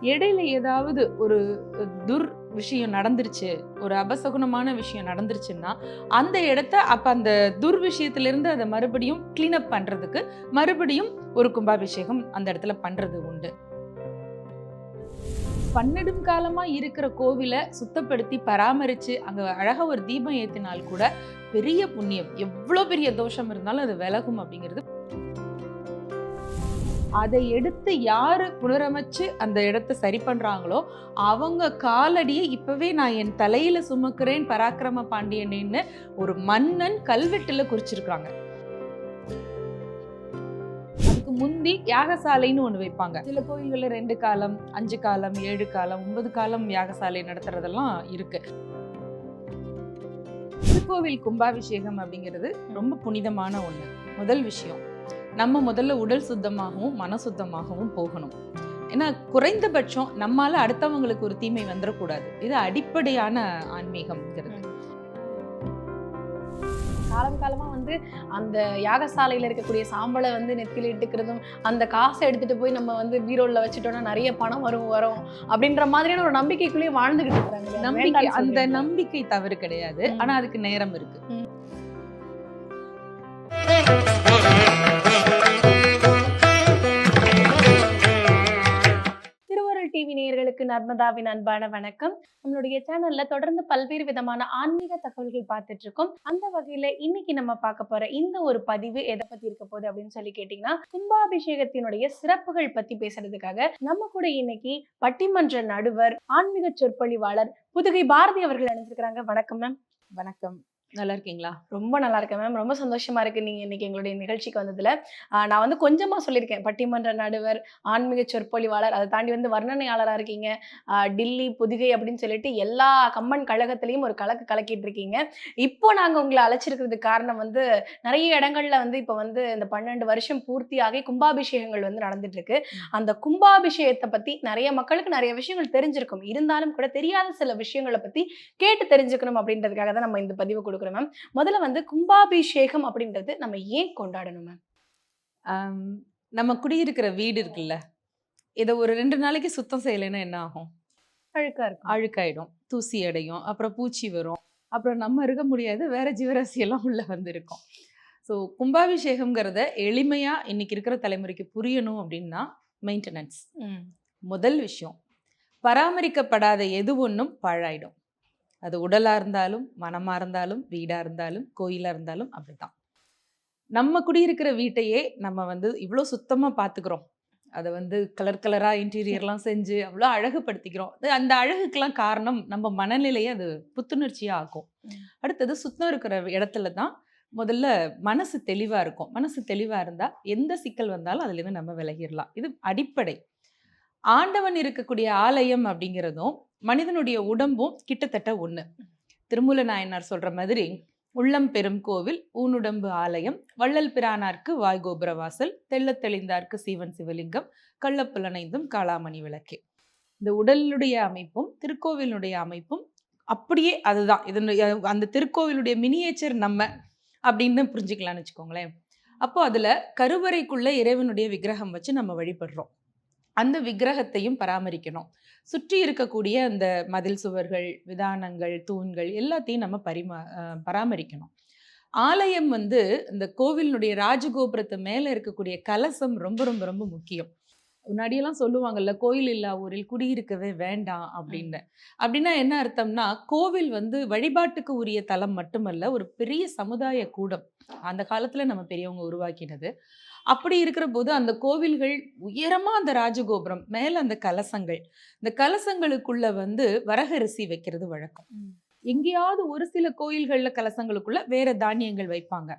இடையில ஏதாவது ஒரு துர் விஷயம் நடந்துருச்சு ஒரு அபசகுனமான விஷயம் நடந்துருச்சுன்னா அந்த இடத்த அப்ப அந்த துர் விஷயத்திலிருந்து அதை மறுபடியும் கிளீனப் பண்றதுக்கு மறுபடியும் ஒரு கும்பாபிஷேகம் அந்த இடத்துல பண்றது உண்டு. பன்னெடும் காலமா இருக்கிற கோவிலை சுத்தப்படுத்தி பராமரிச்சு அங்க அழகாக ஒரு தீபம் ஏத்தினால் கூட பெரிய புண்ணியம். எவ்வளோ பெரிய தோஷம் இருந்தாலும் அது விலகும் அப்படிங்கிறது அதை எடுத்து யாரு புனரமைச்சு அந்த இடத்த சரி பண்றாங்களோ அவங்க காலடியை இப்பவே நான் என் தலையில சுமக்கிறேன் பராக்கிரம பாண்டியன்னு ஒரு மன்னன் கல்வெட்டுல குறிச்சிருக்காங்க. அதுக்கு முந்தி யாகசாலைன்னு ஒன்று வைப்பாங்க. சில கோயில்களில் ரெண்டு காலம் அஞ்சு காலம் ஏழு காலம் ஒன்பது காலம் யாகசாலை நடத்துறதெல்லாம் இருக்கு. திருக்கோவில் கும்பாபிஷேகம் அப்படிங்கிறது ரொம்ப புனிதமான ஒண்ணு. முதல் விஷயம். நம்ம முதல்ல உடல் சுத்தமாகவும் மன சுத்தமாகவும் போகணும். ஏன்னா குறைந்தபட்சம் நம்மால அடுத்தவங்களுக்கு ஒரு தீமை வந்துடக்கூடாது இது அடிப்படையான ஆன்மீகம்ங்கிறது. காலம் காலமா வந்து அந்த யாகசாலையில இருக்கக்கூடிய சாம்பலை வந்து நெத்தில இட்டுக்கிறதும் அந்த காசை எடுத்துட்டு போய் நம்ம வந்து பீரோல்ல வச்சுட்டோம்னா நிறைய பணம் வரும் வரும் அப்படின்ற மாதிரியான ஒரு நம்பிக்கைக்குள்ளேயே வாழ்ந்துகிட்டு இருக்காங்க நம்பிக்கை அந்த நம்பிக்கை தவறு கிடையாது. ஆனா அதுக்கு நேரம் இருக்கு. நேயர்களுக்கு நர்மதாவின் அன்பான வணக்கம். நம்மளுடைய சேனல்ல தொடர்ந்து பல்வேறு விதமான ஆன்மீக தகவல்கள் பார்த்துட்டு இருக்கோம். அந்த வகையில இன்னைக்கு நம்ம பார்க்க போற இந்த ஒரு பதிவு எதை பத்தி இருக்க போகுது அப்படின்னு சொல்லி கேட்டீங்கன்னா கும்பாபிஷேகத்தினுடைய சிறப்புகள் பத்தி பேசுறதுக்காக நம்ம கூட இன்னைக்கு பட்டிமன்ற நடுவர் ஆன்மீக சொற்பொழிவாளர் புதுகை பாரதி அவர்கள் அணிஞ்சிருக்கிறாங்க வணக்கம் மேம் வணக்கம். நல்லா இருக்கீங்களா? ரொம்ப நல்லா இருக்கேன் மேம். ரொம்ப சந்தோஷமா இருக்கு நீங்க இன்னைக்கு எங்களுடைய நிகழ்ச்சிக்கு வந்ததுல. நான் வந்து கொஞ்சமா சொல்லியிருக்கேன். பட்டிமன்ற நடுவர் ஆன்மீக சொற்பொழிவாளர் அதை தாண்டி வந்து வர்ணனையாளரா இருக்கீங்க. டில்லி புதுகை அப்படின்னு சொல்லிட்டு எல்லா கம்மன் கழகத்திலையும் ஒரு கலக்கு கலக்கிட்டு இருக்கீங்க. இப்போ நாங்க உங்களை அழைச்சிருக்கிறதுக்கு காரணம் வந்து நிறைய இடங்கள்ல வந்து இப்போ வந்து இந்த பன்னெண்டு வருஷம் பூர்த்தியாகி கும்பாபிஷேகங்கள் வந்து நடந்துட்டு இருக்கு அந்த கும்பாபிஷேகத்தை பத்தி நிறைய மக்களுக்கு நிறைய விஷயங்கள் தெரிஞ்சிருக்கும். இருந்தாலும் கூட தெரியாத சில விஷயங்களை பத்தி கேட்டு தெரிஞ்சுக்கணும் அப்படின்றதுக்காக தான் நம்ம இந்த பதிவு கொடுக்குறோம் மேம் முதல்ல வந்து கும்பாபிஷேகம் அப்படின்றது நம்ம ஏன் கொண்டாடணும் மேம் நம்ம குடியிருக்கிற வீடு இருக்குல்ல இதை ஒரு ரெண்டு நாளைக்கு சுத்தம் செய்யலைன்னா என்ன ஆகும்? அழுக்கா இருக்கும். அழுக்காயிடும் தூசி அடையும் அப்புறம் பூச்சி வரும் அப்புறம் நம்ம இருக்க முடியாது வேற ஜீவராசி எல்லாம் உள்ள வந்து இருக்கும் ஸோ கும்பாபிஷேகம்ங்கிறத எளிமையா இன்னைக்கு இருக்கிற தலைமுறைக்கு புரியணும் அப்படின்னா மெயின்டெனன்ஸ் முதல் விஷயம் பராமரிக்கப்படாத எது ஒன்றும் பாழாயிடும். அது உடலா இருந்தாலும் மனமா இருந்தாலும் வீடா இருந்தாலும் கோயிலா இருந்தாலும் அப்படித்தான். நம்ம குடியிருக்கிற வீட்டையே நம்ம வந்து இவ்வளோ சுத்தமா பார்த்துக்கிறோம் அதை வந்து கலர் கலரா இன்டீரியர்லாம் செஞ்சு அவ்வளோ அழகுபடுத்திக்கிறோம். அந்த அழகுக்கெல்லாம் காரணம் நம்ம மனநிலையை அது புத்துணர்ச்சியா ஆக்கும். அடுத்தது சுத்தம் இருக்கிற இடத்துல தான் முதல்ல மனசு தெளிவா இருக்கும். மனசு தெளிவா இருந்தா எந்த சிக்கல் வந்தாலும் அதுல இருந்து நம்ம விலகிடலாம். இது அடிப்படை. ஆண்டவன் இருக்கக்கூடிய ஆலயம் அப்படிங்கிறதும் மனிதனுடைய உடம்பும் கிட்டத்தட்ட ஒன்று திருமூல நாயனார் சொல்ற மாதிரி உள்ளம் பெரும் கோவில் ஊனுடம்பு ஆலயம் வள்ளல் பிரானார்க்கு வாய்கோபுர வாசல் தெள்ளத் தெளிந்தார்க்கு சீவன் சிவலிங்கம் கள்ளப்புலனைந்தும் காளாமணி விளக்கே. இந்த உடலுடைய அமைப்பும் திருக்கோவிலுடைய அமைப்பும் அப்படியே அதுதான். இதனுடைய அந்த திருக்கோவிலுடைய மினியேச்சர் நம்ம அப்படின்னு புரிஞ்சுக்கலாம்னு வச்சுக்கோங்களேன். அப்போ அதில் கருவறைக்குள்ள இறைவனுடைய விக்கிரகம் வச்சு நம்ம வழிபடுறோம். அந்த விக்கிரகத்தையும் பராமரிக்கணும். சுற்றி இருக்கக்கூடிய அந்த மதில் சுவர்கள் விதானங்கள் தூண்கள் எல்லாத்தையும் நம்ம பரிமா பராமரிக்கணும். ஆலயம் வந்து இந்த கோவிலினுடைய ராஜகோபுரத்து மேலே இருக்கக்கூடிய கலசம் ரொம்ப ரொம்ப ரொம்ப முக்கியம். முன்னாடியெல்லாம் சொல்லுவாங்கல்ல கோயில் இல்லா ஊரில் குடியிருக்கவே வேண்டாம் அப்படின்னு. அப்படின்னா என்ன அர்த்தம்னா கோவில் வந்து வழிபாட்டுக்கு உரிய தலம் மட்டுமல்ல ஒரு பெரிய சமுதாய கூடம் அந்த காலத்துல நம்ம பெரியவங்க உருவாக்கினது. அப்படி இருக்கிற போது அந்த கோவில்கள் உயரமா அந்த ராஜகோபுரம் மேல அந்த கலசங்கள். இந்த கலசங்களுக்குள்ள வந்து வரகரிசி வைக்கிறது வழக்கம். எங்கேயாவது ஒரு சில கோயில்கள்ல கலசங்களுக்குள்ள வேற தானியங்கள் வைப்பாங்க.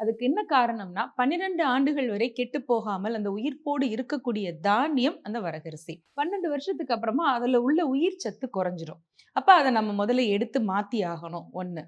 அதுக்கு என்ன காரணம்னா பன்னிரெண்டு ஆண்டுகள் வரை கெட்டு போகாமல் அந்த உயிர்ப்போடு இருக்கக்கூடிய தானியம் அந்த வரகரிசி. பன்னெண்டு வருஷத்துக்கு அப்புறமா அதுல உள்ள உயிர் சத்து குறைஞ்சிரும். அப்ப அதை நம்ம முதல்ல எடுத்து மாத்தி ஆகணும். ஒண்ணு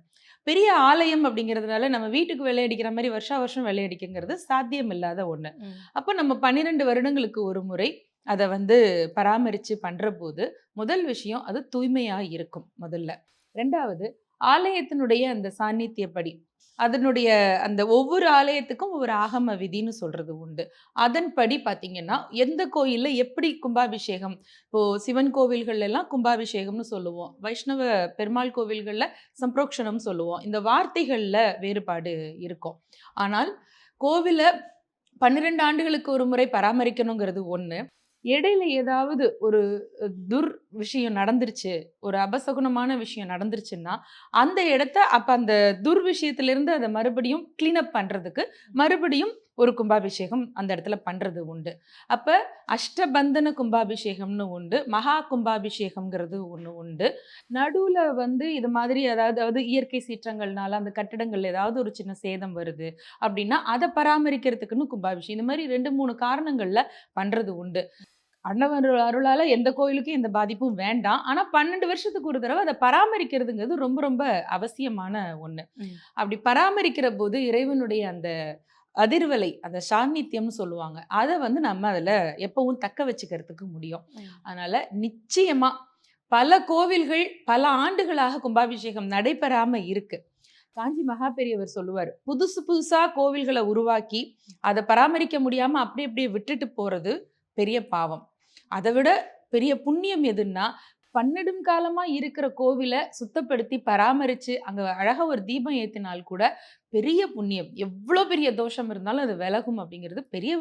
பெரிய ஆலயம் அப்படிங்கிறதுனால நம்ம வீட்டுக்கு வெள்ளையடிக்கிற மாதிரி வருஷா வருஷம் வெள்ளையடிக்குங்கிறது சாத்தியம் இல்லாத ஒண்ணு. அப்போ நம்ம பன்னிரெண்டு வருடங்களுக்கு ஒரு முறை அதை வந்து பராமரித்து பண்ணுற போது முதல் விஷயம் அது தூய்மையாக இருக்கும் முதல்ல. ரெண்டாவது ஆலயத்தினுடைய அந்த சாநித்தியப்படி அதனுடைய அந்த ஒவ்வொரு ஆலயத்துக்கும் ஒவ்வொரு ஆகம விதின்னு சொல்றது உண்டு. அதன்படி பார்த்தீங்கன்னா எந்த கோயிலில் எப்படி கும்பாபிஷேகம்? இப்போ சிவன் கோவில்கள் எல்லாம் கும்பாபிஷேகம்னு சொல்லுவோம். வைஷ்ணவ பெருமாள் கோவில்களில் சம்ப்ரோக்ஷனம் சொல்லுவோம். இந்த வார்த்தைகளில் வேறுபாடு இருக்கும். ஆனால் கோவிலை பன்னிரெண்டு ஆண்டுகளுக்கு ஒரு முறை பராமரிக்கணுங்கிறது ஒன்று இடையில ஏதாவது ஒரு துர் விஷயம் நடந்துருச்சு ஒரு அபசகுணமான விஷயம் நடந்துருச்சுன்னா அந்த இடத்த அப்போ அந்த துர் விஷயத்திலிருந்து அதை மறுபடியும் கிளீனப் பண்ணுறதுக்கு மறுபடியும் ஒரு கும்பாபிஷேகம் அந்த இடத்துல பண்ணுறது உண்டு. அப்போ அஷ்டபந்தன கும்பாபிஷேகம்னு உண்டு மகா கும்பாபிஷேகம்ங்கிறது ஒன்று உண்டு. நடுவில் வந்து இது மாதிரி அதாவது அதாவது இயற்கை சீற்றங்கள்னால அந்த கட்டிடங்கள் ஏதாவது ஒரு சின்ன சேதம் வருது அப்படின்னா அதை பராமரிக்கிறதுக்குன்னு கும்பாபிஷேகம் இந்த மாதிரி ரெண்டு மூணு காரணங்களில் பண்ணுறது உண்டு. அண்ணவர் அருளால எந்த கோயிலுக்கும் எந்த பாதிப்பும் வேண்டாம். ஆனா பன்னெண்டு வருஷத்துக்கு ஒரு தடவை அதை பராமரிக்கிறதுங்கிறது ரொம்ப ரொம்ப அவசியமான ம். அப்படி பராமரிக்கிற போது இறைவனுடைய அந்த அதிர்வலை அந்த சாநித்தியம்னு சொல்லுவாங்க. அதை வந்து நம்ம அதுல எப்பவும் தக்க வச்சுக்கிறதுக்கு முடியும். அதனால நிச்சயமா பல கோவில்கள் பல ஆண்டுகளாக கும்பாபிஷேகம் நடைபெறாம இருக்கு. காஞ்சி மகா பெரியவர் சொல்லுவார் புதுசு புதுசா கோவில்களை உருவாக்கி அதை பராமரிக்க முடியாம அப்படி அப்படியே விட்டுட்டு போறது பெரிய பாவம். அதை விட பெரிய புண்ணியம் எதுன்னா பன்னெடும் காலமா இருக்கிற கோவிலை சுத்தப்படுத்தி பராமரிச்சு அங்க அழகா ஒரு தீபம் ஏத்தினால் கூட பெரிய புண்ணியம். எவ்வளோ பெரிய தோஷம் இருந்தாலும் அது விலகும் அப்படிங்கிறது பெரிய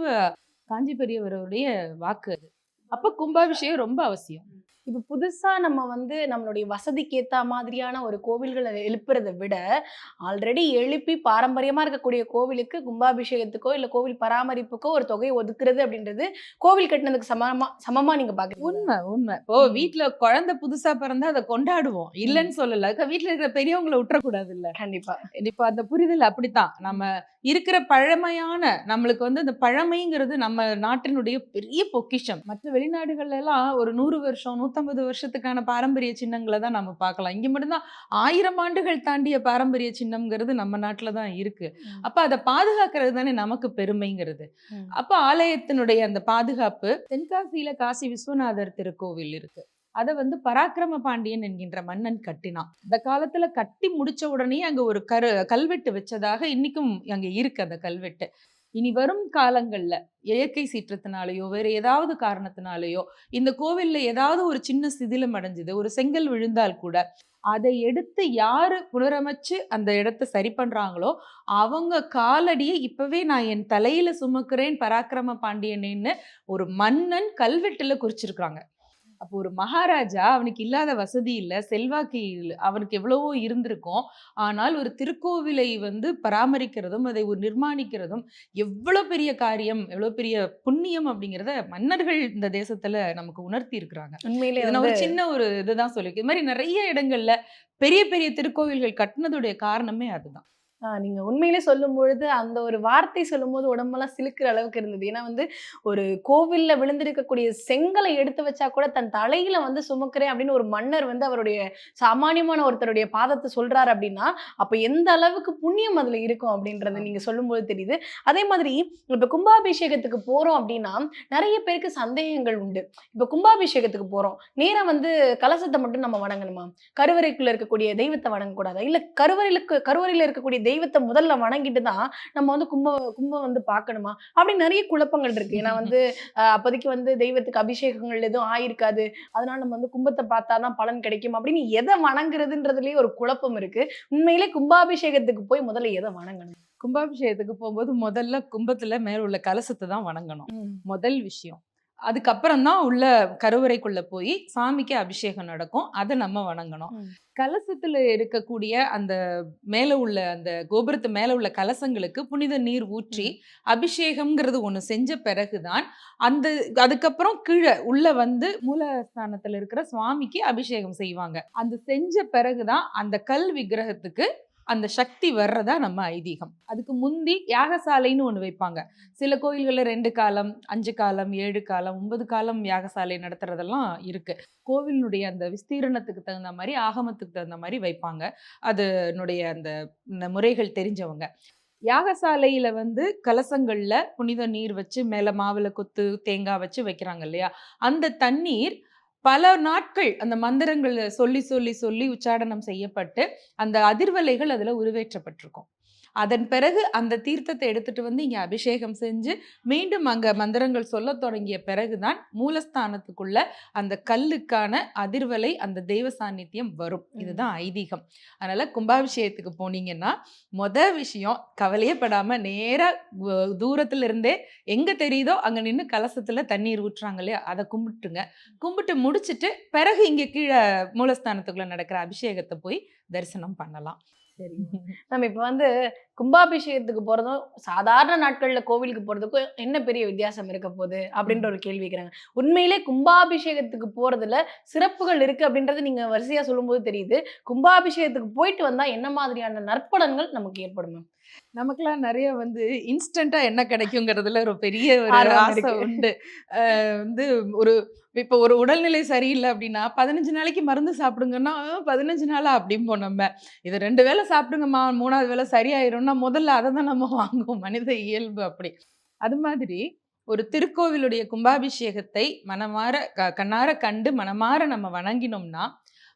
காஞ்சி பெரியவருடைய வாக்கு அது. அப்ப கும்பாபிஷேகம் ரொம்ப அவசியம். இப்ப புதுசா நம்ம வந்து நம்மளுடைய வசதிக்கு ஏத்த மாதிரியான ஒரு கோவில்களை எழுப்புறதை விட ஆல்ரெடி எழுப்பி பாரம்பரியமா இருக்கக்கூடிய கோவிலுக்கு கும்பாபிஷேகத்துக்கோ இல்ல கோவில் பராமரிப்புக்கோ ஒரு தொகையை ஒதுக்குறது அப்படின்றது கோவில் கட்டினதுக்கு சமமா சமமா நீங்க பாக்குறீங்க. உண்மை உண்மை. ம். வீட்ல குழந்தை புதுசா பிறந்தா அதை கொண்டாடுவோம். இல்லைன்னு சொல்லல. க- வீட்ல இருக்கிற பெரியவங்களை விட்டுறக்கூடாது இல்ல கண்டிப்பா. இப்போ அந்த புரிதல் அப்படித்தான். நம்ம இருக்கிற பழமையான நம்மளுக்கு வந்து அந்த பழமைங்கிறது நம்ம நாட்டினுடைய பெரிய பொக்கிஷம். மற்ற வெளிநாடுகள்ல எல்லாம் ஒரு நூறு வருஷம் நூத்தம்பது வருஷத்துக்கான பாரம்பரிய சின்னங்களை தான் நம்ம பார்க்கலாம். இங்க மட்டும்தான் ஆயிரம் ஆண்டுகள் தாண்டிய பாரம்பரிய சின்னம்ங்கிறது நம்ம நாட்டுல தான் இருக்கு. ம். அப்ப அதை பாதுகாக்கிறது தானே நமக்கு பெருமைங்கிறது. அப்ப ஆலயத்தினுடைய அந்த பாதுகாப்பு தென்காசியில காசி விஸ்வநாதர் திருக்கோவில் இருக்கு. அதை வந்து பராக்கிரம பாண்டியன் என்கின்ற மன்னன் கட்டினான். இந்த காலத்துல கட்டி முடிச்ச உடனே அங்க ஒரு கரு கல்வெட்டு வச்சதாக இன்னைக்கும் அங்க இருக்கு அந்த கல்வெட்டு. இனி வரும் காலங்களில் இயற்கை சீற்றத்தினாலேயோ வேறு ஏதாவது காரணத்தினாலேயோ இந்த கோவிலில் ஏதாவது ஒரு சின்ன சிதிலம் அடைஞ்சது ஒரு செங்கல் விழுந்தால் கூட அதை எடுத்து யாரு புனரமைச்சு அந்த இடத்த சரி பண்றாங்களோ அவங்க காலடியை இப்பவே நான் என் தலையில சுமக்கிறேன் பராக்கிரம பாண்டியனேன்னு ஒரு மன்னன் கல்வெட்டுல குறிச்சிருக்காங்க. அப்போ ஒரு மகாராஜா அவனுக்கு இல்லாத வசதி இல்லை செல்வாக்கு அவனுக்கு எவ்வளவோ இருந்திருக்கும். ஆனால் ஒரு திருக்கோவிலை வந்து பராமரிக்கிறதும் அதை ஒரு நிர்மாணிக்கிறதும் எவ்வளோ பெரிய காரியம் எவ்வளோ பெரிய புண்ணியம் அப்படிங்கிறத மன்னர்கள் இந்த தேசத்துல நமக்கு உணர்த்தி இருக்கிறாங்க. உண்மையிலே ஒரு சின்ன ஒரு இதுதான் சொல்லியிருக்கேன். இது மாதிரி நிறைய இடங்கள்ல பெரிய பெரிய திருக்கோவில்கள் கட்டினதுடைய காரணமே அதுதான். ஆஹ் நீங்க உண்மையிலே சொல்லும் பொழுது அந்த ஒரு வார்த்தை சொல்லும்போது உடம்பெல்லாம் சிலுக்கிற அளவுக்கு இருந்தது. ஏன்னா வந்து ஒரு கோவில்ல விழுந்திருக்கக்கூடிய செங்கலை எடுத்து வச்சா கூட தன் தலையில வந்து சுமக்கிறேன் அப்படின்னு ஒரு மன்னர் வந்து அவருடைய சாமானியமான ஒருத்தருடைய பாதத்தை சொல்றாரு அப்படின்னா அப்ப எந்த அளவுக்கு புண்ணியம் அதுல இருக்கும் அப்படின்றத நீங்க சொல்லும்போது தெரியுது. அதே மாதிரி இப்ப கும்பாபிஷேகத்துக்கு போறோம் அப்படின்னா நிறைய பேருக்கு சந்தேகங்கள் உண்டு. இப்ப கும்பாபிஷேகத்துக்கு போறோம். நேரா வந்து கலசத்தை மட்டும் நம்ம வணங்கணுமா? கருவறைக்குள்ள இருக்கக்கூடிய தெய்வத்தை வணங்கக்கூடாதா? இல்ல கருவறையிலுக்கு கருவறையில இருக்கக்கூடிய தெய்வத்தை முதல்ல வணங்கிட்டு தான் நம்ம வந்து கும்ப கும்பம் வந்து பார்க்கணுமா? அப்படி நிறைய குழப்பங்கள் இருக்கு. ஏன்னா வந்து அப்போதைக்கு வந்து தெய்வத்துக்கு அபிஷேகங்கள் எதுவும் ஆயிருக்காது. அதனால நம்ம வந்து கும்பத்தை பார்த்தாதான் பலன் கிடைக்கும். அப்படின்னு எதை வணங்குறதுன்றதுலயே ஒரு குழப்பம் இருக்கு. உண்மையிலே கும்பாபிஷேகத்துக்கு போய் முதல்ல எதை வணங்கணும்? கும்பாபிஷேகத்துக்கு போகும்போது முதல்ல கும்பத்துல மேல உள்ள கலசத்தை தான் வணங்கணும். முதல் விஷயம். அதுக்கப்புறம் தான் உள்ள கருவறைக்குள்ள போய் சாமிக்கு அபிஷேகம் நடக்கும். அதை நம்ம வணங்கணும். கலசத்துல இருக்கக்கூடிய அந்த மேல உள்ள அந்த கோபுரத்து மேல உள்ள கலசங்களுக்கு புனித நீர் ஊற்றி அபிஷேகம்ங்கிறது ஒண்ணு செஞ்ச பிறகுதான் அந்த அதுக்கப்புறம் கீழே உள்ள வந்து மூலஸ்தானத்துல இருக்கிற சுவாமிக்கு அபிஷேகம் செய்வாங்க. அந்த செஞ்ச பிறகுதான் அந்த கல் விக்கிரகத்துக்கு அந்த சக்தி வர்றதா நம்ம ஐதீகம். அதுக்கு முந்தி யாகசாலைன்னு ஒன்று வைப்பாங்க. சில கோயில்களில் ரெண்டு காலம் அஞ்சு காலம் ஏழு காலம் ஒன்பது காலம் யாகசாலை நடத்துறதெல்லாம் இருக்கு. கோவிலினுடைய அந்த விஸ்தீரணத்துக்கு தகுந்த மாதிரி ஆகமத்துக்கு தகுந்த மாதிரி வைப்பாங்க. அதனுடைய அந்த முறைகள் தெரிஞ்சவங்க. யாகசாலையில வந்து கலசங்கள்ல புனித நீர் வச்சு மேல மாவில் கொத்து தேங்காய் வச்சு வைக்கிறாங்க இல்லையா? அந்த தண்ணீர் பல நாட்கள் அந்த மந்திரங்கள் சொல்லி சொல்லி சொல்லி உச்சாடனம் செய்யப்பட்டு அந்த அதிர்வலைகள் அதுல உருவேற்றப்பட்டிருக்கும். அதன் பிறகு அந்த தீர்த்தத்தை எடுத்துட்டு வந்து இங்க அபிஷேகம் செஞ்சு மீண்டும் அங்க மந்திரங்கள் சொல்ல தொடங்கிய பிறகுதான் மூலஸ்தானத்துக்குள்ள அந்த கல்லுக்கான அதிர்வலை அந்த தெய்வ சாநித்தியம் வரும். இதுதான் ஐதீகம். அதனால கும்பாபிஷேகத்துக்கு போனீங்கன்னா மொத விஷயம் கவலையே படாம நேரா கு- தூரத்துல இருந்தே எங்க தெரியுதோ அங்க நின்னு கலசத்துல தண்ணீர் ஊற்றுறாங்க இல்லையா? அதை கும்பிட்டுங்க கும்பிட்டு முடிச்சிட்டு பிறகு இங்க கீழே மூலஸ்தானத்துக்குள்ள நடக்கிற அபிஷேகத்தை போய் தரிசனம் பண்ணலாம். நம்ம இப்ப வந்து கும்பாபிஷேகத்துக்கு போறதும் சாதாரண நாட்கள்ல கோவிலுக்கு போறதுக்கும் என்ன பெரிய வித்தியாசம் இருக்க போகுது அப்படின்ற ஒரு கேள்வி கேக்குறாங்க. உண்மையிலே கும்பாபிஷேகத்துக்கு போறதுல சிறப்புகள் இருக்கு அப்படின்றது நீங்க வரிசையா சொல்லும்போது தெரியுது. கும்பாபிஷேகத்துக்கு போயிட்டு வந்தா என்ன மாதிரியான நற்பலன்கள் நமக்கு ஏற்படும் நமக்கெல்லாம் நிறைய வந்து இன்ஸ்டண்டா என்ன கிடைக்குங்கிறதுல ஒரு பெரிய ஒரு ஆசை. உண்டு. வந்து ஒரு இப்போ ஒரு உடல்நிலை சரியில்லை அப்படின்னா பதினஞ்சு நாளைக்கு மருந்து சாப்பிடுங்கன்னா "அஹ், பதினஞ்சு நாளா அப்படிம்போம் நம்ம. இது ரெண்டு வேளை சாப்பிடுங்கம்மா மூணாவது வேளை சரியாயிரும்னா முதல்ல அதை தான் நம்ம வாங்குவோம். மனித இயல்பு அப்படி. அது மாதிரி ஒரு திருக்கோவிலுடைய கும்பாபிஷேகத்தை மனமாற க- கண்ணார கண்டு மனமாற நம்ம வணங்கினோம்னா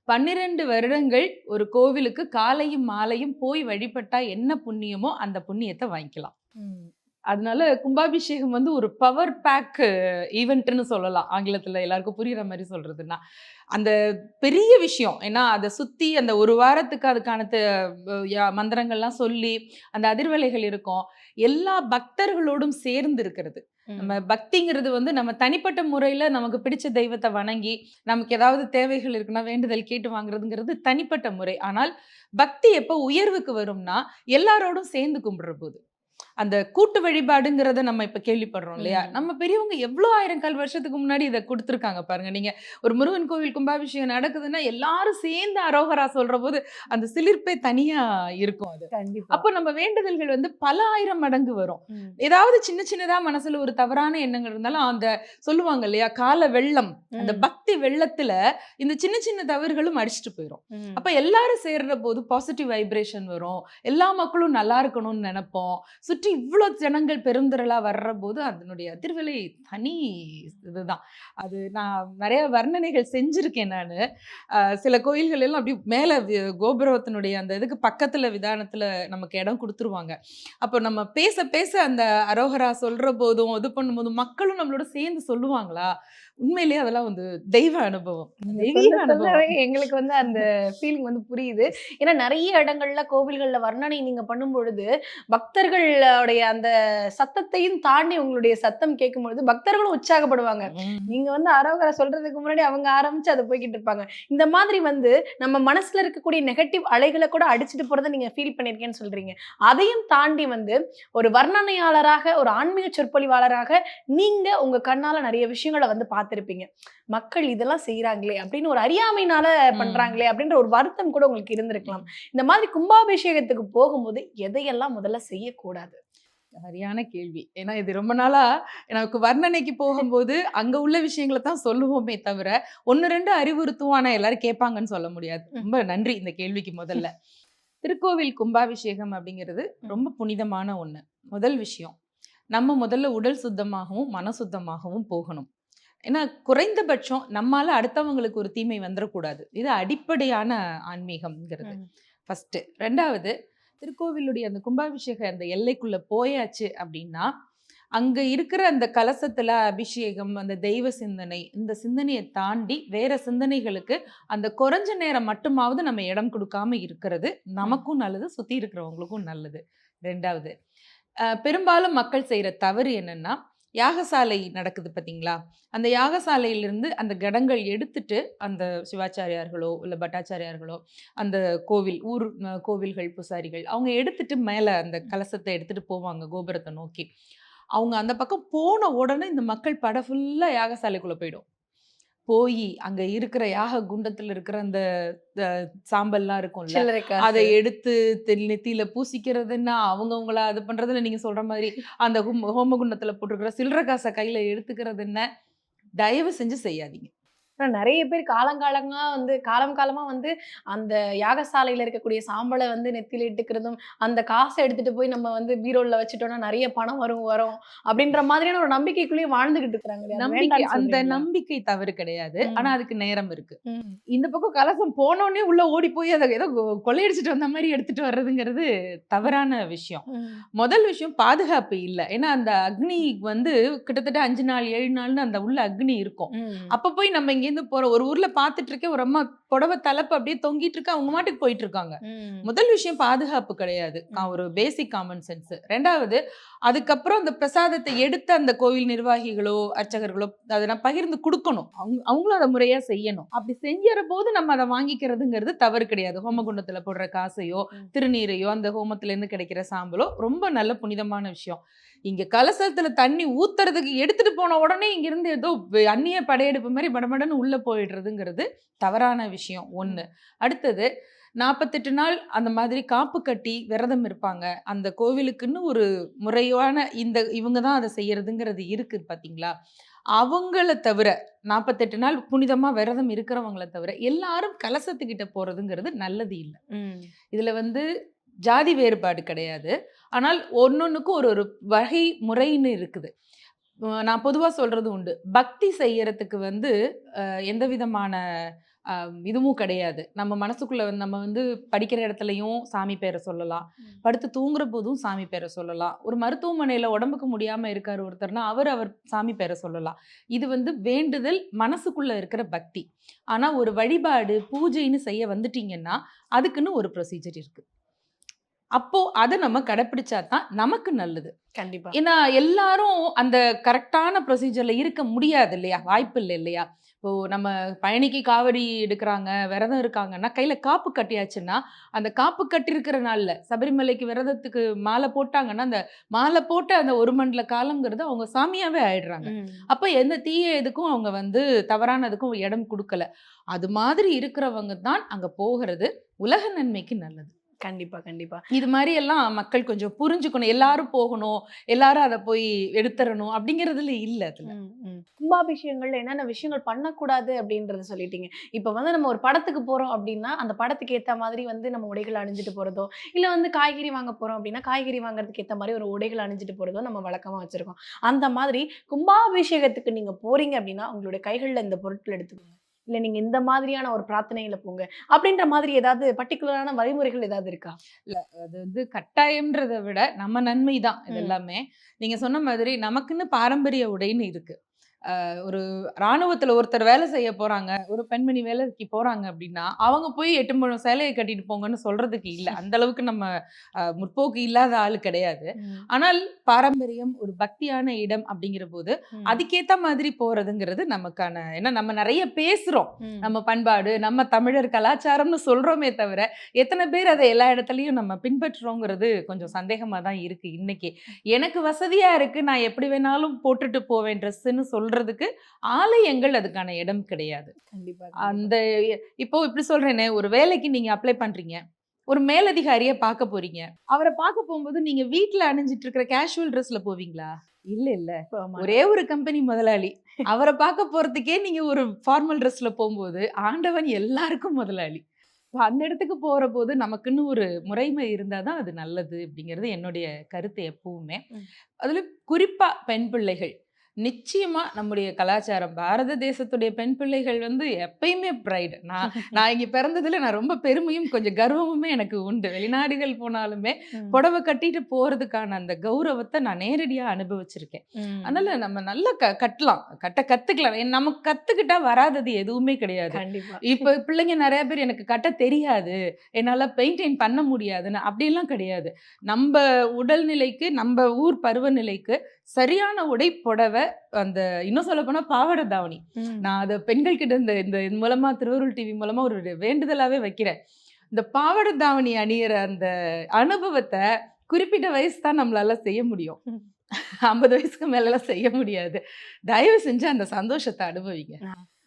பன்னிரண்டு வருடங்கள் ஒரு கோவிலுக்கு காலையும் மாலையும் போய் வழிபட்டா என்ன புண்ணியமோ அந்த புண்ணியத்தை வாங்கிக்கலாம். அதனால கும்பாபிஷேகம் வந்து ஒரு பவர் பேக் ஈவெண்ட்னு சொல்லலாம். ஆங்கிலத்துல எல்லாருக்கும் புரியுற மாதிரி சொல்றதுன்னா. அந்த பெரிய விஷயம் ஏன்னா அதை சுத்தி அந்த ஒரு வாரத்துக்கு அதுக்கான மந்திரங்கள்லாம் சொல்லி அந்த அதிர்வலைகள் இருக்கும். எல்லா பக்தர்களோடும் சேர்ந்து இருக்கிறது. நம்ம பக்திங்கிறது வந்து நம்ம தனிப்பட்ட முறையில் நமக்கு பிடிச்ச தெய்வத்தை வணங்கி நமக்கு ஏதாவது தேவைகள் இருக்குன்னா வேண்டுதல் கேட்டு வாங்குறதுங்கிறது தனிப்பட்ட முறை. ஆனால் பக்தி எப்போ உயர்வுக்கு வரும்னா எல்லாரோடும் சேர்ந்து கும்பிடுற போது. அந்த கூட்டு வழிபாடுங்கிறத நம்ம இப்ப கேள்விப்படுறோம் இல்லையா. நம்ம பெரியவங்க எவ்வளோ ஆயிரம் கால் வருஷத்துக்கு முன்னாடி இதை கொடுத்துருக்காங்க பாருங்க. நீங்க ஒரு முருகன் கோவில் கும்பாபிஷேகம் நடக்குதுன்னா எல்லாரும் சேர்ந்து அரோகரா சொல்ற போது அந்த சிலிர்ப்பே தனியா இருக்கும் அது. அப்போ நம்ம வேண்டுதல்கள் வந்து பல ஆயிரம் மடங்கு வரும். ஏதாவது சின்ன சின்னதா மனசுல ஒரு தவறான எண்ணங்கள் இருந்தாலும் அந்த சொல்லுவாங்க இல்லையா? கால வெள்ளம் அந்த. பக்தி வெள்ளத்துல இந்த சின்ன சின்ன தவறுகளும் அடிச்சுட்டு போயிடும். அப்ப எல்லாரும் சேர்ற போது பாசிட்டிவ் வைப்ரேஷன் வரும். எல்லா மக்களும் நல்லா இருக்கணும்னு நினைப்போம். சுற்றி இவ்வளோ ஜனங்கள் பெருந்திரளாக வர்ற போது அதனுடைய அதிர்வலை தனி இதுதான். அது நான் நிறைய வர்ணனைகள் செஞ்சுருக்கேன் நான். சில கோயில்கள் எல்லாம் அப்படி மேலே கோபுரத்தினுடைய அந்த இதுக்கு பக்கத்தில் விதானத்தில் நமக்கு இடம் கொடுத்துருவாங்க. அப்போ நம்ம பேச பேச அந்த அரோகரா சொல்கிற போதும் இது பண்ணும்போதும் மக்களும் நம்மளோட சேர்ந்து சொல்லுவாங்களா? உண்மையிலேயே அதெல்லாம் வந்து தெய்வ அனுபவம். எங்களுக்கு வந்து அந்த ஃபீலிங் வந்து புரியுது. ஏன்னா நிறைய இடங்கள்ல கோவில்கள்ல வர்ணனை நீங்க பண்ணும் பொழுது பக்தர்களுடைய அந்த சத்தத்தையும் தாண்டி உங்களுடைய சத்தம் கேட்கும் பொழுது பக்தர்களும் உற்சாகப்படுவாங்க. நீங்க வந்து அரோகரை சொல்றதுக்கு முன்னாடி அவங்க ஆரம்பிச்சு அதை போய்கிட்டு இருப்பாங்க. இந்த மாதிரி வந்து நம்ம மனசுல இருக்கக்கூடிய நெகட்டிவ் அலைகளை கூட அடிச்சுட்டு போறதை நீங்க ஃபீல் பண்ணிருக்கேன்னு சொல்றீங்க. அதையும் தாண்டி வந்து ஒரு வர்ணனையாளராக ஒரு ஆன்மீக சொற்பொழிவாளராக நீங்க உங்க கண்ணால நிறைய விஷயங்களை வந்து பார்த்திருப்பீங்க. மக்கள் இதெல்லாம் செய்றாங்களே அப்படின்னு ஒரு அறியாமைனால பண்றாங்களே அப்படின்ற ஒரு வருத்தம் கூட உங்களுக்கு இருந்திருக்கலாம். இந்த மாதிரி கும்பாபிஷேகத்துக்கு போகும்போது எதையெல்லாம் முதல்ல செய்யக்கூடாது? சரியான கேள்வி. ஏன்னா இது ரொம்ப நாளா எனக்கு வர்ணனைக்கு போகும்போது அங்க உள்ள விஷயங்களை தான் சொல்லுவோமே தவிர ஒன்னு ரெண்டு அறிவுறுத்துவோம் ஆனா எல்லாரும் கேட்பாங்கன்னு சொல்ல முடியாது. ரொம்ப நன்றி இந்த கேள்விக்கு முதல்ல. திருக்கோவில் கும்பாபிஷேகம் அப்படிங்கிறது ரொம்ப புனிதமான ஒண்ணு. முதல் விஷயம் நம்ம முதல்ல உடல் சுத்தமாகவும் மன சுத்தமாகவும் போகணும். ஏன்னா குறைந்தபட்சம் நம்மால அடுத்தவங்களுக்கு ஒரு தீமை வந்துடக்கூடாது இது அடிப்படையான ஆன்மீகம்ங்கிறது. ஃபர்ஸ்ட் ரெண்டாவது திருக்கோவிலுடைய அந்த கும்பாபிஷேக அந்த எல்லைக்குள்ள போயாச்சு அப்படின்னா அங்க இருக்கிற அந்த கலசத்துல அபிஷேகம் அந்த தெய்வ சிந்தனை இந்த சிந்தனையை தாண்டி வேற சிந்தனைகளுக்கு அந்த குறைஞ்ச நேரம் மட்டுமாவது நம்ம இடம் கொடுக்காம இருக்கிறது நமக்கும் நல்லது சுத்தி இருக்கிறவங்களுக்கும் நல்லது. ரெண்டாவது பெரும்பாலும் மக்கள் செய்யற தவறு என்னன்னா யாகசாலை நடக்குது பார்த்தீங்களா? அந்த யாகசாலையிலிருந்து அந்த கடங்கள் எடுத்துட்டு அந்த சிவாச்சாரியார்களோ இல்லை பட்டாச்சாரியார்களோ அந்த கோவில் ஊர் கோவில்கள் பூசாரிகள் அவங்க எடுத்துட்டு மேலே அந்த கலசத்தை எடுத்துட்டு போவாங்க கோபுரத்தை நோக்கி. அவங்க அந்த பக்கம் போன உடனே இந்த மக்கள் படம் ஃபுல்லாக யாகசாலைக்குள்ளே போயிடும். போய் அங்க இருக்கிற யாக குண்டத்துல இருக்கிற அந்த சாம்பல்லாம் இருக்கும்ல காசு. அதை எடுத்து நெத்தியில பூசிக்கிறதுன்னா அவங்கவுங்கள அது பண்றதுல நீங்க சொல்ற மாதிரி அந்த ஹோம ஹோமகுண்டத்துல போட்டிருக்கிற சில்லற காசை கையில எடுத்துக்கிறது என்ன தயவு செஞ்சு செய்யாதீங்க ஆனா நிறைய பேர் காலங்காலமா வந்து காலம் காலமா வந்து அந்த யாகசாலையில இருக்கக்கூடிய சாம்பலை வந்து நெத்தியில இட்டுக்கிறதும் அந்த காசை எடுத்துட்டு போய் நம்ம வந்து பீரோல்ல வச்சுட்டோம்னா நிறைய பணம் வரும் வரும் அப்படின்ற மாதிரியான ஒரு நம்பிக்கைக்குள்ளேயே வாழ்ந்துகிட்டு? அது நம்பிக்கை அந்த? நம்பிக்கை தவறு கிடையாது ம். ஆனா அதுக்கு நேரம் இருக்கு. இந்த பக்கம் கலசம் போனோடனே உள்ள ஓடி போய் அதை ஏதோ கொள்ளையடிச்சிட்டு வந்த மாதிரி எடுத்துட்டு வர்றதுங்கிறது தவறான விஷயம். முதல் விஷயம் பாதுகாப்பு இல்லை ஏன்னா அந்த அக்னி வந்து கிட்டத்தட்ட அஞ்சு நாள் ஏழு நாள்னு அந்த உள்ள அக்னி இருக்கும். அப்ப போய் நம்ம இங்கேருந்து போறோம் ஒரு ஊர்ல பாத்துட்டு இருக்கேன் ஒரு அம்மா புடவை தலைப்பு அப்படியே தொங்கிட்டு இருக்கு அவங்க மாட்டுக்கு போயிட்டு இருக்காங்க. முதல் விஷயம் பாதுகாப்பு கிடையாது. ஒரு பேசிக் காமன் சென்ஸ் ரெண்டாவது அதுக்கப்புறம் அந்த பிரசாதத்தை எடுத்த அந்த கோவில் நிர்வாகிகளோ அர்ச்சகர்களோ அதை நான் பகிர்ந்து கொடுக்கணும். அவங்க அவங்களும் அதை முறையா செய்யணும். அப்படி செஞ்சற போது நம்ம அதை வாங்கிக்கிறதுங்கிறது தவறு கிடையாது. ஹோமகுண்டத்துல போடுற காசையோ. திருநீரையோ அந்த ஹோமத்துல இருந்து கிடைக்கிற சாம்பலோ ரொம்ப நல்ல புனிதமான விஷயம். இங்க கலசத்துல தண்ணி ஊத்துறதுக்கு எடுத்துட்டு போன உடனே இங்க இருந்து ஏதோ அந்நிய படையெடுப்பு மாதிரி படபடன்னு உள்ள போயிடுறதுங்கிறது தவறான விஷயம் ஒண்ணு. அடுத்தது நாற்பத்தெட்டு நாள் அந்த மாதிரி காப்பு கட்டி விரதம் இருப்பாங்க. அந்த கோவிலுக்குன்னு ஒரு முறையான இந்த இவங்க தான் அதை செய்யறதுங்கிறது இருக்கு பாத்தீங்களா? அவங்கள தவிர நாற்பத்தெட்டு நாள் புனிதமா விரதம் இருக்கிறவங்கள தவிர எல்லாரும் கலசத்துக்கிட்ட போறதுங்கிறது நல்லது இல்லை. இதுல வந்து ஜாதி வேறுபாடு கிடையாது. ஆனால் ஒன்னொன்னுக்கும் ஒரு ஒரு வகை முறைன்னு இருக்குது. நான் பொதுவா சொல்றது உண்டு. பக்தி செய்யறதுக்கு வந்து எந்த விதமான இதுவும் கிடையாது. நம்ம மனசுக்குள்ள வந்து நம்ம வந்து படிக்கிற இடத்துலயும் சாமி பேரை சொல்லலாம். படுத்து தூங்குற போதும் சாமி பேரை சொல்லலாம். ஒரு மருத்துவமனையில உடம்புக்கு முடியாம இருக்காரு ஒருத்தர்னா அவர் அவர் சாமி பேரை சொல்லலாம். இது வந்து வேண்டுதல் மனசுக்குள்ள இருக்கிற பக்தி. ஆனா ஒரு வழிபாடு பூஜைன்னு செய்ய வந்துட்டீங்கன்னா அதுக்குன்னு ஒரு ப்ரொசீஜர் இருக்கு. அப்போ அதை நம்ம கடைப்பிடிச்சா தான் நமக்கு நல்லது. கண்டிப்பா. ஏன்னா எல்லாரும் அந்த கரெக்டான ப்ரொசீஜர்ல இருக்க முடியாது இல்லையா வாய்ப்பு இல்லை இல்லையா? இப்போ நம்ம பயணிக்கு காவடி எடுக்கிறாங்க விரதம் இருக்காங்கன்னா கையில காப்பு கட்டியாச்சுன்னா அந்த காப்பு கட்டியிருக்கிற நாள்ல சபரிமலைக்கு விரதத்துக்கு மாலை போட்டாங்கன்னா அந்த மாலை போட்ட அந்த ஒரு மண்டல காலங்கிறது அவங்க சாமியாவே ஆயிடுறாங்க. அப்ப எந்த தீய இதுக்கும் அவங்க வந்து தவறானதுக்கும் இடம் கொடுக்கல. அது மாதிரி இருக்கிறவங்க தான் அங்க போகிறது உலக நன்மைக்கு நல்லது. கண்டிப்பா கண்டிப்பா. இது மாதிரி எல்லாம் மக்கள் கொஞ்சம் புரிஞ்சுக்கணும். எல்லாரும் போகணும். எல்லாரும் அதை போய் எடுத்துறணும் அப்படிங்கறதுல இல்ல அதுல. கும்பாபிஷேகங்கள்ல என்னென்ன விஷயங்கள் பண்ணக்கூடாது அப்படின்றத சொல்லிட்டீங்க. இப்ப வந்து நம்ம ஒரு படத்துக்கு போறோம் அப்படின்னா அந்த படத்துக்கு ஏத்த மாதிரி வந்து நம்ம உடைகள் அணிஞ்சிட்டு போறதோ இல்ல வந்து காய்கறி வாங்க போறோம் அப்படின்னா காய்கறி வாங்குறதுக்கு ஏத்த மாதிரி ஒரு உடைகள் அணிஞ்சிட்டு போறதோ நம்ம வழக்கமா வச்சிருக்கோம். அந்த மாதிரி கும்பாபிஷேகத்துக்கு நீங்க போறீங்க அப்படின்னா உங்களுடைய கைகள்ல இந்த பொருட்கள் எடுத்துக்கோங்க. இல்ல நீங்க இந்த மாதிரியான ஒரு பிரார்த்தனையில போங்க. அப்படின்ற மாதிரி ஏதாவது பர்டிகுலரான வழிமுறைகள் ஏதாவது இருக்கா? அது வந்து கட்டாயம்ன்றதை விட நம்ம நன்மை தான் இது. எல்லாமே நீங்க சொன்ன மாதிரி நமக்குன்னு பாரம்பரிய உடைன்னு இருக்கு. அஹ் ஒரு ராணுவத்துல ஒருத்தர் வேலை செய்ய போறாங்க ஒரு பெண்மணி வேலைக்கு போறாங்க அப்படின்னா அவங்க போய் எட்டு முழம் சேலையை கட்டிட்டு போங்கன்னு சொல்றதுக்கு இல்ல. அந்த அளவுக்கு நம்ம முற்போக்கு இல்லாத ஆளு கிடையாது. ஆனால் பாரம்பரியம் ஒரு பக்தியான இடம் அப்படிங்கிற போது. அதுக்கேத்த மாதிரி போறதுங்கிறது நமக்கான ஏன்னா நம்ம நிறைய பேசுறோம். நம்ம பண்பாடு நம்ம தமிழர் கலாச்சாரம்னு சொல்றோமே தவிர எத்தனை பேர் அதை எல்லா இடத்துலயும் நம்ம பின்பற்றுறோங்கிறது கொஞ்சம் சந்தேகமா தான் இருக்கு இன்னைக்கு. எனக்கு வசதியா இருக்கு நான் எப்படி வேணாலும் போட்டுட்டு போவேன் ட்ரெஸ்ஸுன்னு சொல்றதுக்கு ஆலயங்கள் அதுக்கான இடம் கிடையாது. கண்டிப்பா அந்த இப்போ இப்படி சொல்றேனே ஒரு வேலைக்கு நீங்க அப்ளை பண்றீங்க ஒரு மேலதிகாரியை பார்க்க போறீங்க அவரை பார்க்க போகும்போது நீங்க வீட்ல அணிஞ்சிட்டு இருக்கிற கேஷுவல் ட்ரெஸ்ல போவீங்களா? இல்ல இல்ல. ஒரே ஒரு கம்பெனி முதலாளி அவரை பார்க்க போறதுக்கே நீங்க ஒரு ஃபார்மல் ட்ரெஸ்ல போகும்போது ஆண்டவன் எல்லாருக்கும் முதலாளி. அந்த இடத்துக்கு போற போது நமக்குன்னு ஒரு முறைமை இருந்தாதான் அது நல்லது அப்படிங்கிறது என்னுடைய கருத்து எப்பவுமே. அதுல குறிப்பா பெண் பிள்ளைகள் நிச்சயமா நம்முடைய கலாச்சாரம் பாரத தேசத்துடைய பெண் பிள்ளைகள் வந்து எப்பயுமே ப்ரைடு நான் நான் இங்க பிறந்ததுல நான் ரொம்ப பெருமையும் கொஞ்சம் கர்வமுமே எனக்கு உண்டு. வெளிநாடுகள் போனாலுமே. புடவை கட்டிட்டு போறதுக்கான அந்த கௌரவத்தை நான் நேரடியா அனுபவிச்சிருக்கேன். அதனால நம்ம நல்லா க கட்டலாம். கட்ட கத்துக்கலாம். ஏன் நமக்கு கத்துக்கிட்டா வராதது எதுவுமே கிடையாது. இப்ப பிள்ளைங்க நிறைய பேர் எனக்கு கட்ட தெரியாது. என்னால பெயிண்டிங் பண்ண முடியாதுன்னு அப்படிலாம் கிடையாது. நம்ம உடல்நிலைக்கு நம்ம ஊர் பருவநிலைக்கு சரியான உடை புடவை அந்த இன்னும் சொல்ல போனா பாவாடை தாவணி. நான் அதை பெண்கள் கிட்ட இந்த இந்த இது மூலமா திருவருள் டிவி மூலமா ஒரு வேண்டுதலாவே வைக்கிறேன். இந்த பாவாடை தாவணி அணியிற அந்த அனுபவத்தை குறிப்பிட்ட வயசு தான் நம்மளால செய்ய முடியும். ஐம்பது வயசுக்கு மேலலாம் செய்ய முடியாது. தயவு செஞ்சு அந்த சந்தோஷத்தை அனுபவிங்க.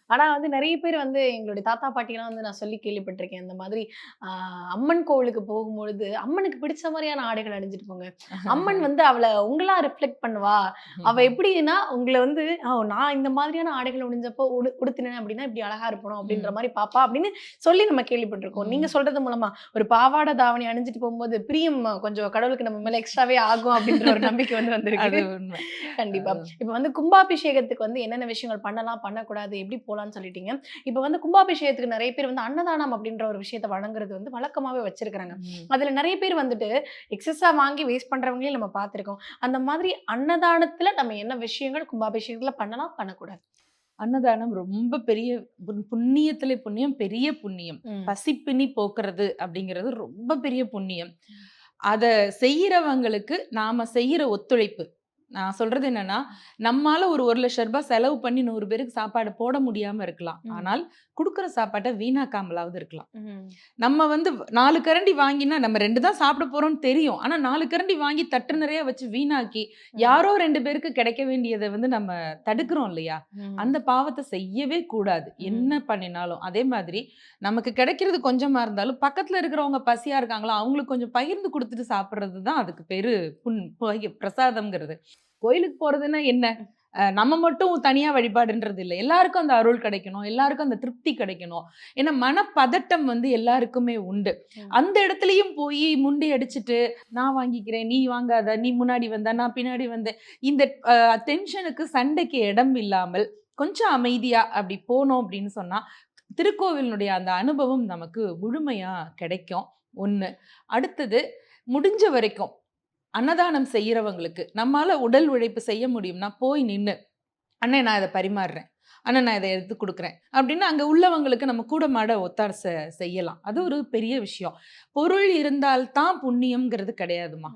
ஆனா வந்து நிறைய பேர் வந்து எங்களுடைய தாத்தா பாட்டிலாம் வந்து நான் சொல்லி கேள்விப்பட்டிருக்கேன். இந்த மாதிரி ஆஹ் அம்மன் கோவிலுக்கு போகும்பொழுது அம்மனுக்கு பிடிச்ச மாதிரியான ஆடைகள் அணிஞ்சிட்டு போங்க. அம்மன் வந்து அவளை உங்களா ரிஃப்ளெக்ட் பண்ணுவா. அவ எப்படின்னா உங்களை வந்து "ஓ, நான் இந்த மாதிரியான ஆடைகள் உணிஞ்சப்போ உடு உடுத்தினேன் அப்படின்னா இப்படி அழகா இருப்பணும் அப்படின்ற. மாதிரி பாப்பா அப்படின்னு சொல்லி நம்ம கேள்விப்பட்டிருக்கோம். நீங்க சொல்றது மூலமா ஒரு பாவாடை தாவணி அணிஞ்சிட்டு போகும்போது பிரியம் கொஞ்சம் கடவுளுக்கு நம்ம மேல எக்ஸ்ட்ராவே ஆகும் அப்படின்ற ஒரு நம்பிக்கை வந்து வந்திருக்கு கண்டிப்பா. இப்ப வந்து கும்பாபிஷேகத்துக்கு வந்து என்னென்ன விஷயங்கள் பண்ணலாம் பண்ணக்கூடாது எப்படி போலாம்னு சொல்லிட்டீங்க. இப்ப வந்து கும்பாபிஷேகத்துக்கு நிறைய பேர் வந்து அன்னதானம் அப்படின்ற ஒரு விஷயத்த வழங்குறது வந்து வழக்கமாவே வச்சிருக்காங்க ம். அதுல நிறைய பேர் வந்துட்டு எக்ஸஸா வாங்கி வேஸ்ட் பண்றவங்களையும் நம்ம பார்த்திருக்கோம். அந்த மாதிரி அன்னதானத்துல நம்ம என்ன விஷயங்கள் கும்பாபிஷேகத்துல பண்ணலாம்? பண்ணக்கூடாது. அன்னதானம் ரொம்ப பெரிய புண்- புண்ணியத்திலே புண்ணியம் பெரிய புண்ணியம். பசிப்பினி போக்குறது அப்படிங்கிறது ரொம்ப பெரிய புண்ணியம். அத செய்யறவங்களுக்கு நாம செய்யற ஒத்துழைப்பு நான் சொல்றது என்னன்னா நம்மால ஒரு ஒரு லட்சம் ரூபாய் செலவு பண்ணி நூறு பேருக்கு சாப்பாடு போட முடியாம இருக்கலாம். ஆனால் கொடுக்குற சாப்பாட்டை வீணாக்காமலாவது இருக்கலாம். நம்ம வந்து நாலு கரண்டி வாங்கினா நம்ம ரெண்டு தான் சாப்பிட போறோம்னு தெரியும். ஆனா நாலு கரண்டி வாங்கி தட்டு நிறைய வச்சு வீணாக்கி யாரோ ரெண்டு பேருக்கு கிடைக்க வேண்டியதை வந்து நம்ம தடுக்கிறோம் இல்லையா? அந்த பாவத்தை செய்யவே கூடாது. என்ன பண்ணினாலும். அதே மாதிரி நமக்கு கிடைக்கிறது கொஞ்சமா இருந்தாலும் பக்கத்துல இருக்கிறவங்க பசியா இருக்காங்களா அவங்களுக்கு கொஞ்சம் பகிர்ந்து கொடுத்துட்டு சாப்பிடுறது தான் அதுக்கு பேரு புண் பகி- பிரசாதம்ங்கிறது. கோயிலுக்கு போறதுன்னா என்ன? நம்ம மட்டும் தனியா வழிபாடுன்றது இல்லை. எல்லாருக்கும் அந்த அருள் கிடைக்கணும். எல்லாருக்கும் அந்த திருப்தி கிடைக்கணும். ஏன்னா மனப்பதட்டம் வந்து எல்லாருக்குமே உண்டு. அந்த இடத்துலயும் போய் முண்டி அடிச்சிட்டு நான் வாங்கிக்கிறேன் நீ வாங்காத நீ முன்னாடி வந்த நான் பின்னாடி வந்தேன். இந்த டென்ஷனுக்கு சண்டைக்கு இடம் இல்லாமல் கொஞ்சம் அமைதியா அப்படி போனோம் அப்படின்னு சொன்னா திருக்கோவிலினுடைய அந்த அனுபவம் நமக்கு முழுமையா கிடைக்கும். ஒண்ணு. அடுத்தது முடிஞ்ச வரைக்கும் அன்னதானம் செய்கிறவங்களுக்கு நம்மால் உடல் உழைப்பு செய்ய முடியும்னா போய் நின்று அண்ணே நான் இதை பரிமாறுறேன். அண்ணன் நான் இதை எடுத்து கொடுக்குறேன். அப்படின்னு அங்கே உள்ளவங்களுக்கு நம்ம கூட மாட ஒத்தாசை செய்யலாம். அது ஒரு பெரிய விஷயம். பொருள் இருந்தால்தான் புண்ணியம்ங்கிறது கிடையாதுமா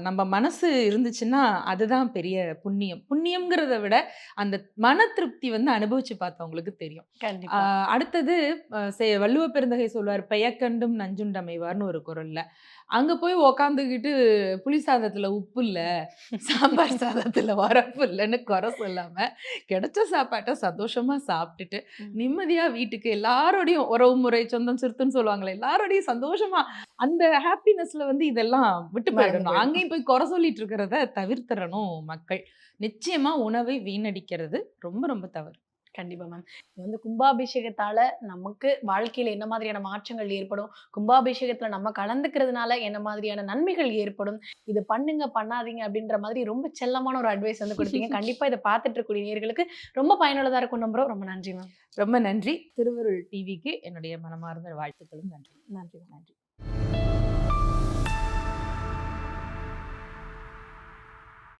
நம்ம மனசு இருந்துச்சுன்னா அதுதான் பெரிய புண்ணியம் புண்ணியம்ங்கிறத விட அந்த மன திருப்தி வந்து அனுபவிச்சு பார்த்தவங்களுக்கு தெரியும் அடுத்தது வள்ளுவ பெருந்தகை சொல்வார் பெயக்கண்டும் நஞ்சுண்டமைவார்னு ஒரு குரல்ல அங்க போய் உக்காந்துக்கிட்டு புளி சாதத்துல உப்பு இல்ல சாம்பார் சாதத்துல வரப்பு இல்லைன்னு குறை சொல்லாம கிடைச்ச சாப்பாட்டை சந்தோஷமா சாப்பிட்டுட்டு. நிம்மதியா வீட்டுக்கு எல்லாரோடையும் உறவு முறை சொந்தம் சிறுத்துன்னு சொல்லுவாங்களே எல்லாரோடையும் சந்தோஷமா அந்த ஹாப்பினஸ்ல வந்து இதெல்லாம் விட்டு போயிடணும். அங்கேயும் போய் குறை சொல்லிட்டு இருக்கிறத தவிர்த்திடணும் மக்கள். நிச்சயமா உணவை வீணடிக்கிறது ரொம்ப ரொம்ப தவறு. கண்டிப்பா மேம் வந்து கும்பாபிஷேகத்தால நமக்கு வாழ்க்கையில என்ன மாதிரியான மாற்றங்கள் ஏற்படும்? கும்பாபிஷேகத்துல நம்ம கலந்துக்கிறதுனால என்ன மாதிரியான நன்மைகள் ஏற்படும்? இது பண்ணுங்க பண்ணாதீங்க அப்படின்ற மாதிரி ரொம்ப செல்லமான ஒரு அட்வைஸ் வந்து கொடுத்தீங்க. கண்டிப்பா இதை பார்த்துட்டு இருக்கக்கூடிய நேர்களுக்கு ரொம்ப பயனுள்ளதா இருக்கும் நம்புறோம். ரொம்ப நன்றி மேம் ரொம்ப நன்றி. திருவருள் டிவிக்கு என்னுடைய மனமார்ந்த வாழ்த்துக்களும் நன்றி. நன்றி நன்றி.